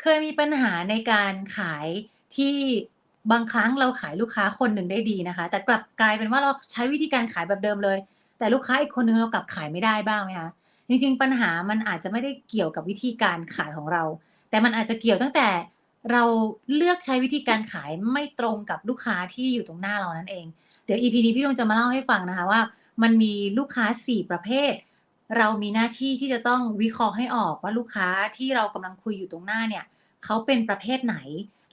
เคยมีปัญหาในการขายที่บางครั้งเราขายลูกค้าคนหนึ่งได้ดีนะคะ แต่กลับกลายเป็นว่าเราใช้วิธีการขายแบบเดิมเลย แต่ลูกค้าอีกคนหนึ่งเรากลับขายไม่ได้บ้างไหมคะจริงๆปัญหามันอาจจะไม่ได้เกี่ยวกับวิธีการขายของเรา แต่มันอาจจะเกี่ยวตั้งแต่เราเลือกใช้วิธีการขายไม่ตรงกับลูกค้าที่อยู่ตรงหน้าเรานั่นเอง เดี๋ยว EP นี้พี่ดวงจะมาเล่าให้ฟังนะคะว่า มันมีลูกค้า 4 ประเภท เรามีหน้าที่ที่จะต้องวิเคราะห์ให้ออกว่าลูกค้าที่เรากำลังคุยอยู่ตรงหน้าเนี่ยเขาเป็นประเภทไหน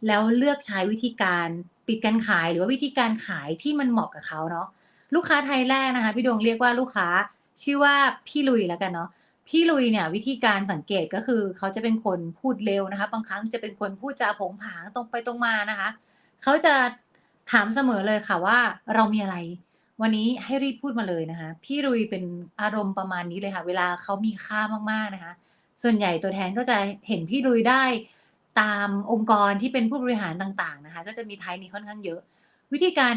แล้วเลือกใช้วิธีการปิดการขายหรือว่าวิธีการขายที่มันเหมาะกับเขาเนาะลูกค้าไทยแรกนะคะพี่ดวงเรียกว่าลูกค้าชื่อว่าพี่ลุยแล้วกันเนาะพี่ลุยเนี่ยวิธีการสังเกตก็คือเขาจะเป็นคนพูดเร็วนะคะ บางครั้งจะเป็นคนพูดจาผงผางตรงไปตรงมานะคะ เขาจะถามเสมอเลยค่ะว่าเรามีอะไร วันนี้ให้รีบพูดมาเลยนะคะ พี่ลุยเป็นอารมณ์ประมาณนี้เลยค่ะ เวลาเขามีค่ามากๆนะคะ ส่วนใหญ่ตัวแทนก็จะเห็นพี่ลุยได้ตามองค์กรที่เป็นผู้บริหารต่างๆนะคะ ก็จะมีไทยนี้ค่อนข้างเยอะ วิธีการ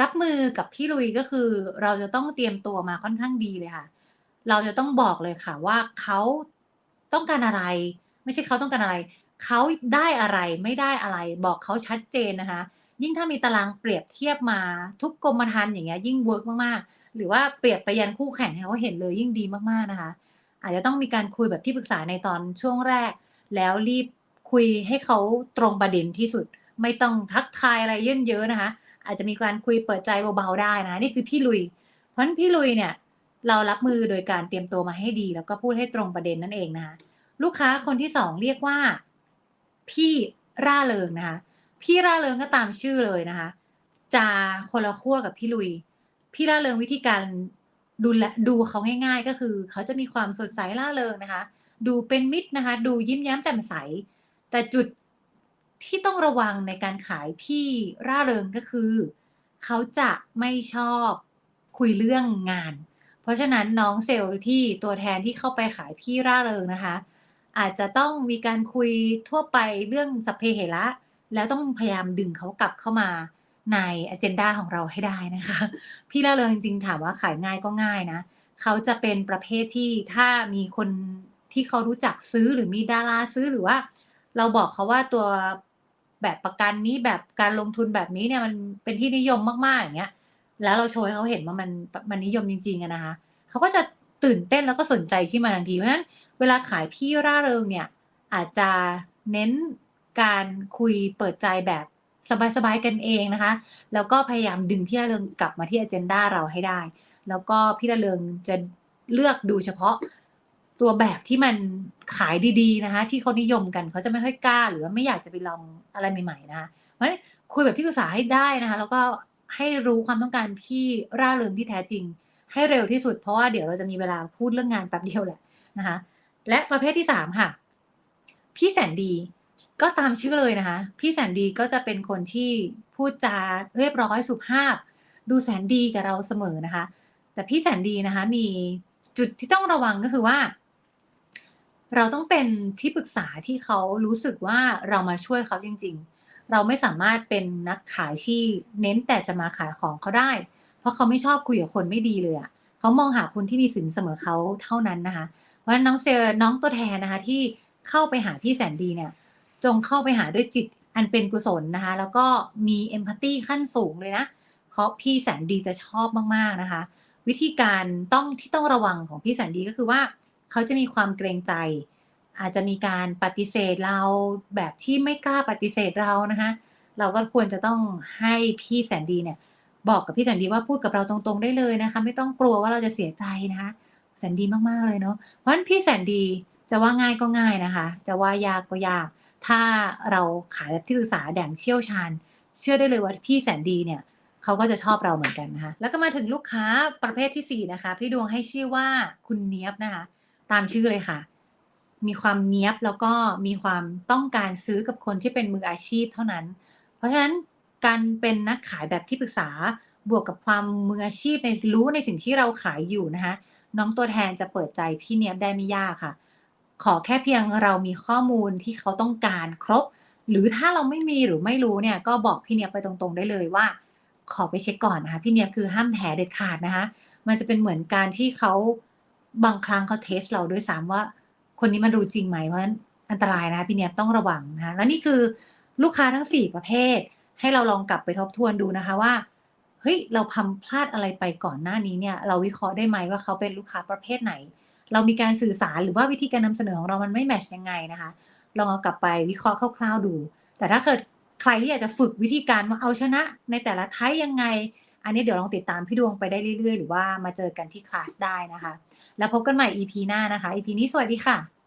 รับมือกับพี่ลุยก็คือ เราจะต้องเตรียมตัวมาค่อนข้างดีเลยค่ะ เราจะต้องบอกเลยค่ะว่าเขาต้องการอะไร ไม่ใช่เขาต้องการอะไร เขาได้อะไรไม่ได้อะไร บอกเขาชัดเจนนะคะ ยิ่งถ้ามีตารางเปรียบเทียบมาทุกกรมธรรม์อย่างเงี้ยยิ่งเวิร์กมากๆ หรือว่าเปรียบไปยันคู่แข่งให้เขาเห็นเลยยิ่งดีมากๆนะคะ อาจจะต้องมีการคุยแบบที่ปรึกษาในตอนช่วงแรก แล้วรีบคุยให้เขาตรงประเด็นที่สุด ไม่ต้องทักทายอะไรเยินเยอะนะคะ อาจจะมีการคุยเปิดใจเบาๆได้นะนี่คือพี่ลุย เพราะฉะนั้นพี่ลุยเนี่ยเรารับมือโดยการเตรียมตัวมาให้ดี แล้วก็พูดให้ตรงประเด็นนั่นเองนะคะลูกค้าคนที่สองเรียกว่า พี่ร่าเริงนะคะ พี่ร่าเริงก็ตามชื่อเลยนะคะจะคนละขั้วกับพี่ลุย พี่ร่าเริงวิธีการดูแลดูเขาง่าย ๆ ก็คือ เขาจะมีความสดใสร่าเริงนะคะ ดูเป็นมิตรนะคะ ดูยิ้มแย้มแจ่มใส แต่จุดที่ต้องระวังในการขายพี่ร่าเริงก็คือ เขาจะไม่ชอบคุยเรื่องงาน เพราะฉะนั้นน้องเซลล์ที่ตัวแทนที่เข้าไปขายพี่ร่าเริงนะคะ อาจจะต้องมีการคุยทั่วไปเรื่องสัพเพเหระ แล้วต้องพยายามดึงเขากลับเข้ามาในอเจนดาของเราให้ได้นะคะ พี่ร่าเริงจริงๆถามว่าขายง่ายก็ง่ายนะ เขาจะเป็นประเภทที่ถ้ามีคนที่เขารู้จักซื้อหรือมีดาราซื้อหรือว่า เราบอกเขาว่าตัวแบบประกันนี้แบบการลงทุนแบบนี้เนี่ยมันเป็นที่นิยมมากๆอย่างเงี้ย แล้วเราโชว์ให้เขาเห็นว่ามันมันนิยมจริงๆอะนะคะเขาก็จะตื่นเต้นแล้วก็สนใจขึ้นมาทันทีเพราะฉะนั้นเวลาขายพี่ร่าเริงเนี่ยอาจจะเน้น การคุยเปิดใจแบบสบายๆกันเองนะคะ แล้วก็พยายามดึงพี่ร่าเริงกลับมาที่อเจนดาเราให้ได้ แล้วก็พี่ร่าเริงจะเลือกดูเฉพาะตัวแบบที่มันขายดีๆนะคะ ที่เขานิยมกันเขาจะไม่ค่อยกล้า หรือว่าไม่อยากจะไปลองอะไรใหม่ๆนะคะเพราะฉะนั้นคุยแบบที่ปรึกษาให้ได้นะคะ แล้วก็ให้รู้ความต้องการพี่ร่าเริงที่แท้จริง ให้เร็วที่สุดเพราะว่าเดี๋ยวเราจะมีเวลาพูดเรื่องงานแป๊บเดียวแหละนะคะ และประเภทที่สามค่ะ พี่แสนดี ก็ตามชื่อเลยนะคะ พี่แสนดีก็จะเป็นคนที่พูดจาเรียบร้อยสุภาพ ดูแสนดีกับเราเสมอนะคะ แต่พี่แสนดีนะคะ มีจุดที่ต้องระวังก็คือว่า เราต้องเป็นที่ปรึกษาที่เขารู้สึกว่าเรามาช่วยเขาจริง ๆ เราไม่สามารถเป็นนักขายที่เน้นแต่จะมาขายของเขาได้ เพราะเขาไม่ชอบคุยกับคนไม่ดีเลยอะเขามองหาคนที่มีสินเสมอเขาเท่านั้นนะคะเพราะฉะนั้นน้องเซลน้องตัวแทนนะคะ ที่เข้าไปหาพี่แสนดีเนี่ย จงเข้าไปหาด้วยจิตอันเป็นกุศลนะคะ แล้วก็มีเอมพัตตีขั้นสูงเลยนะเพราะพี่แสนดีจะชอบมากๆนะคะ วิธีการต้องที่ต้องระวังของพี่แสนดีก็คือว่า เขาจะมีความเกรงใจ อาจจะมีการปฏิเสธเราแบบที่ไม่กล้าปฏิเสธเรานะคะ เราก็ควรจะต้องให้พี่แสนดีเนี่ย บอกกับพี่แสนดีว่าพูดกับเราตรงๆได้เลยนะคะ ไม่ต้องกลัวว่าเราจะเสียใจนะคะแสนดีมากๆเลยเนาะเพราะฉะนั้นพี่แสนดีจะว่าง่ายก็ง่ายนะคะ จะว่ายากก็ยาก ถ้าเราขายแบบที่ปรึกษาแด่งเชี่ยวชาญ เชื่อได้เลยว่าพี่แสนดีเนี่ยเขาก็จะชอบเราเหมือนกันนะคะ แล้วก็มาถึงลูกค้าประเภทที่สี่นะคะ พี่ดวงให้ชื่อว่าคุณเนียบนะคะ ตามชื่อเลยค่ะ มีความเนียบแล้วก็มีความต้องการซื้อกับคนที่เป็นมืออาชีพเท่านั้น เพราะฉะนั้นการเป็นนักขายแบบที่ปรึกษาบวกกับความมืออาชีพในรู้ในสิ่งที่เราขายอยู่นะคะน้องตัวแทนจะเปิดใจพี่เนียบได้ไม่ยากค่ะ ขอแค่เพียงเรามีข้อมูลที่เขาต้องการครบ หรือถ้าเราไม่มีหรือไม่รู้เนี่ยก็บอกพี่เนียบไปตรงๆได้เลยว่า ขอไปเช็คก่อนนะคะพี่เนียบคือห้ามแถเด็ดขาดนะคะ มันจะเป็นเหมือนการที่เขาบางครั้งเขาเทสเราด้วยซ้ำว่า คนนี้มันรู้จริงไหมเพราะนั้นอันตรายนะคะพี่เนียบต้องระวังนะคะและนี่คือลูกค้าทั้ง 4 ประเภท ให้เราลองกลับไปทบทวนดูนะคะว่าเฮ้ยเราทำพลาดอะไรไปก่อนหน้านี้เนี่ย เราวิเคราะห์ได้ไหมว่าเขาเป็นลูกค้าประเภทไหน เรามีการสื่อสารหรือว่าวิธีการนำเสนอของเรามันไม่แมชยังไงนะคะ ลองเอากลับไปวิเคราะห์คร่าวๆดู แต่ถ้าเกิดใครที่อยากจะฝึกวิธีการว่าเอาชนะในแต่ละไทยยังไง อันนี้เดี๋ยวลองติดตามพี่ดวงไปได้เรื่อยๆ หรือว่ามาเจอกันที่คลาสได้นะคะ แล้วพบกันใหม่ EP หน้านะคะ EP นี้สวัสดีค่ะ